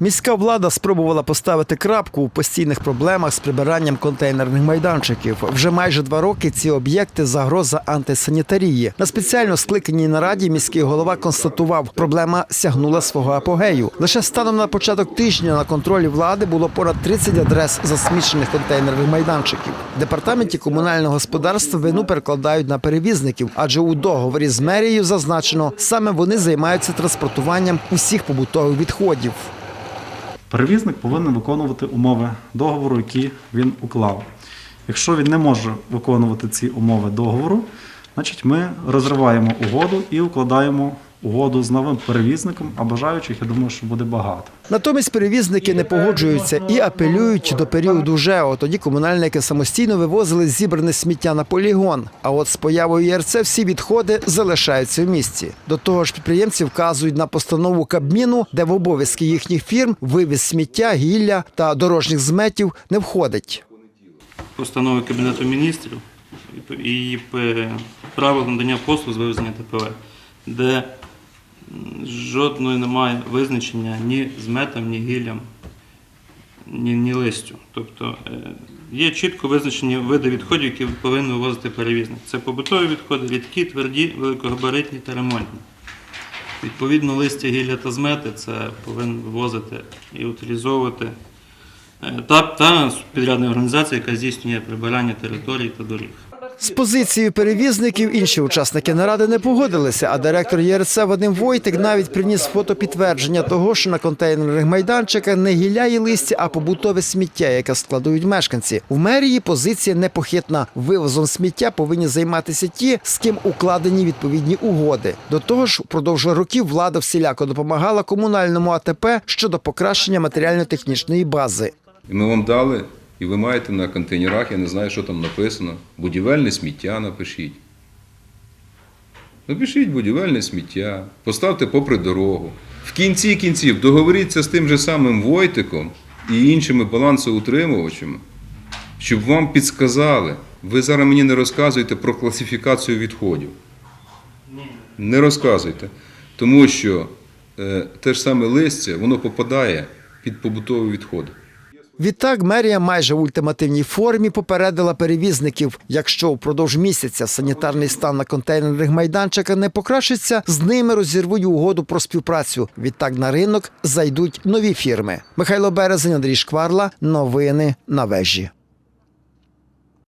Міська влада спробувала поставити крапку у постійних проблемах з прибиранням контейнерних майданчиків. Вже майже два роки ці об'єкти загроза антисанітарії. На спеціально скликаній нараді міський голова констатував, проблема сягнула свого апогею. Лише станом на початок тижня на контролі влади було понад 30 адрес засмічених контейнерних майданчиків. В департаменті комунального господарства вину перекладають на перевізників, адже у договорі з мерією зазначено, саме вони займаються транспортуванням усіх побутових відходів. Перевізник повинен виконувати умови договору, які він уклав. Якщо він не може виконувати ці умови договору, значить ми розриваємо угоду і укладаємо угоду з новим перевізником, а бажаючих, я думаю, що буде багато. Натомість перевізники не погоджуються і апелюють до періоду ЖЕО. Тоді комунальники самостійно вивозили зібране сміття на полігон. А от з появою ЄРЦ всі відходи залишаються в місті. До того ж, підприємці вказують на постанову Кабміну, де в обов'язки їхніх фірм вивіз сміття, гілля та дорожніх зметів не входить. постанови Кабінету міністрів і правил надання послуг з вивезення ТПВ, де жодної немає визначення ні з метом, ні гіллям, ні, ні листю. Тобто е, є чітко визначені види відходів, які повинен вивозити перевізник. Це побутові відходи, рідкі, тверді, великогабаритні та ремонтні. Відповідно, листя, гілля та змети це повинен вивозити і утилізовувати Е, та, та підрядна організація, яка здійснює прибирання територій та доріг. З позицією перевізників інші учасники наради не погодилися, а директор ЄРЦ Вадим Войтик навіть приніс фото підтвердження того, що на контейнерних майданчиках не гілля і листя, а побутове сміття, яке складують мешканці. У мерії позиція непохитна. Вивозом сміття повинні займатися ті, з ким укладені відповідні угоди. До того ж, впродовж років влада всіляко допомагала комунальному АТП щодо покращення матеріально-технічної бази. Ми вам дали, і ви маєте на контейнерах, я не знаю, що там написано, будівельне сміття напишіть. Напишіть будівельне сміття, поставте попри дорогу. В кінці кінців договоріться з тим же самим Войтиком і іншими балансоутримувачами, щоб вам підсказали. Ви зараз мені не розказуєте про класифікацію відходів. Не розказуйте. Тому що е, те ж саме листя, воно попадає під побутові відходи. Відтак мерія майже в ультимативній формі попередила перевізників. Якщо впродовж місяця санітарний стан на контейнерних майданчиках не покращиться, з ними розірвуть угоду про співпрацю. Відтак на ринок зайдуть нові фірми. Михайло Березень, Андрій Шкварла. Новини на вежі.